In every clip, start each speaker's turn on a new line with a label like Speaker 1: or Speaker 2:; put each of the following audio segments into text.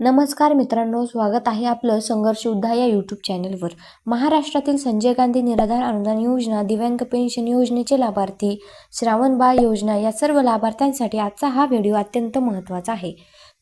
Speaker 1: नमस्कार मित्रांनो स्वागत आहे आपलं संघर्ष उद्धा या यूट्यूब चॅनलवर महाराष्ट्रातील संजय गांधी निराधार अनुदान योजना दिव्यांग पेन्शन योजनेचे लाभार्थी श्रावण बाळ योजना या सर्व लाभार्थ्यांसाठी आजचा हा व्हिडिओ अत्यंत महत्त्वाचा आहे.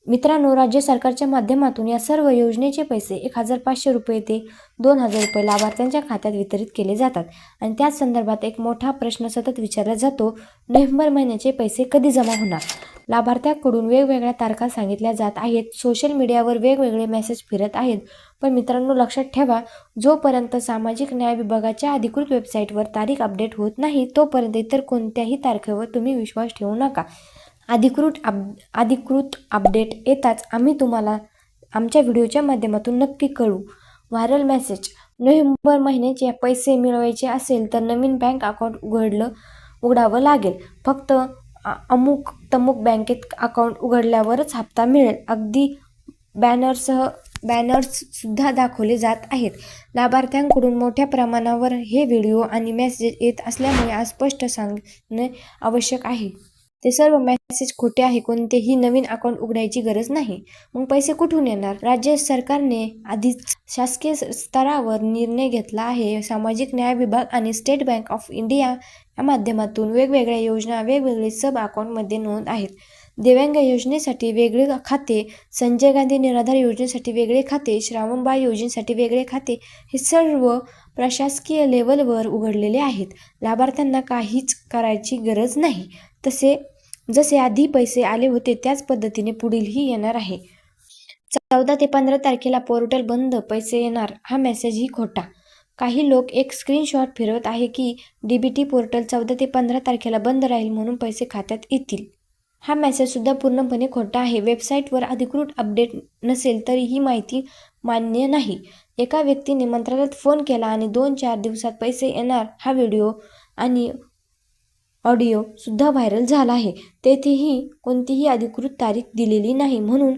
Speaker 1: मित्रांनो राज्य सरकारच्या माध्यमातून या सर्व योजनेचे पैसे एक हजार पाचशे रुपये ते दोन हजार रुपये लाभार्थ्यांच्या खात्यात वितरित केले जातात. आणि त्याच संदर्भात एक मोठा प्रश्न सतत विचारला जातो नोव्हेंबर महिन्याचे पैसे कधी जमा होणार? लाभार्थ्याकडून वेगवेगळ्या तारखा सांगितल्या जात आहेत. सोशल मीडियावर वेगवेगळे मेसेज फिरत आहेत. पण मित्रांनो लक्षात ठेवा जोपर्यंत सामाजिक न्याय विभागाच्या अधिकृत वेबसाईटवर तारीख अपडेट होत नाही तोपर्यंत इतर कोणत्याही तारखेवर तुम्ही विश्वास ठेवू नका. अधिकृत अप अधिकृत अपडेट येताच आम्ही तुम्हाला आमच्या व्हिडिओच्या माध्यमातून नक्की कळू. व्हायरल मेसेज नोव्हेंबर महिन्याचे पैसे मिळवायचे असेल तर नवीन बँक अकाउंट उघडलं उघडावं लागेल. फक्त अमुक तमुक बँकेत अकाउंट उघडल्यावरच हप्ता मिळेल. अगदी बॅनरसह बॅनर्ससुद्धा दाखवले जात आहेत. लाभार्थ्यांकडून मोठ्या प्रमाणावर हे व्हिडिओ आणि मेसेज येत असल्यामुळे आज स्पष्ट सांगणे आवश्यक आहे. ते सर्व मेसेज खोटे आहे कोणतेही नवीन अकाउंट उघडायची गरज नाही. मग पैसे कुठून येणार? राज्य सरकारने आधीच शासकीय स्तरावर निर्णय घेतला आहे. सामाजिक न्याय विभाग आणि स्टेट बँक ऑफ इंडिया या माध्यमातून वेगवेगळ्या योजना वेगवेगळे सब अकाउंटमध्ये नोंद आहेत. दिव्यांग योजनेसाठी वेगळे खाते संजय गांधी निराधार योजनेसाठी वेगळे खाते श्रावणबाळ योजनेसाठी वेगळे खाते हे सर्व प्रशासकीय लेवलवर उघडलेले आहेत. लाभार्थ्यांना काहीच करायची गरज नाही. तसे जसे आधी पैसे आले होते त्याच पद्धतीने पुढीलही येणार आहे. चौदा ते पंधरा तारखेला पोर्टल बंद पैसे येणार हा मेसेजही खोटा. काही लोक एक स्क्रीनशॉट फिरवत आहे की डीबीटी पोर्टल चौदा ते पंधरा तारखेला बंद राहील म्हणून पैसे खात्यात येतील. हा मेसेजसुद्धा पूर्णपणे खोटा आहे. वेबसाईटवर अधिकृत अपडेट नसेल तरी ही माहिती मान्य नाही. एका व्यक्तीने मंत्रालयात फोन केला आणि दोन चार दिवसात पैसे येणार हा व्हिडिओ आणि ऑडिओसुद्धा व्हायरल झाला आहे. तेथेही कोणतीही अधिकृत तारीख दिलेली नाही म्हणून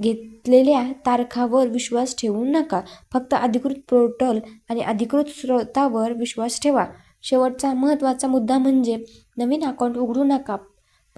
Speaker 1: घेतलेल्या तारखावर विश्वास ठेवू नका. फक्त अधिकृत पोर्टल आणि अधिकृत स्रोतावर विश्वास ठेवा. शेवटचा महत्त्वाचा मुद्दा म्हणजे नवीन अकाउंट उघडू नका.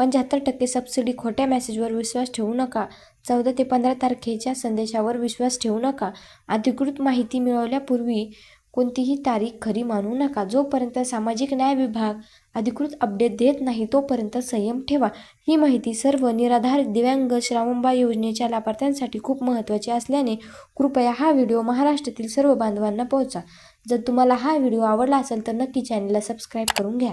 Speaker 1: पंच्याहत्तर टक्के सबसिडी खोट्या मेसेजवर विश्वास ठेवू नका. चौदा ते पंधरा तारखेच्या संदेशावर विश्वास ठेवू नका. अधिकृत माहिती मिळवल्यापूर्वी कोणतीही तारीख खरी मानू नका. जोपर्यंत सामाजिक न्याय विभाग अधिकृत अपडेट देत नाही तोपर्यंत संयम ठेवा. ही माहिती सर्व निराधार दिव्यांग श्रावणबाळ योजनेच्या लाभार्थ्यांसाठी खूप महत्त्वाची असल्याने कृपया हा व्हिडिओ महाराष्ट्रातील सर्व बांधवांना पोहोचा. जर तुम्हाला हा व्हिडिओ आवडला असेल तर नक्की चॅनलला सबस्क्राईब करून घ्या.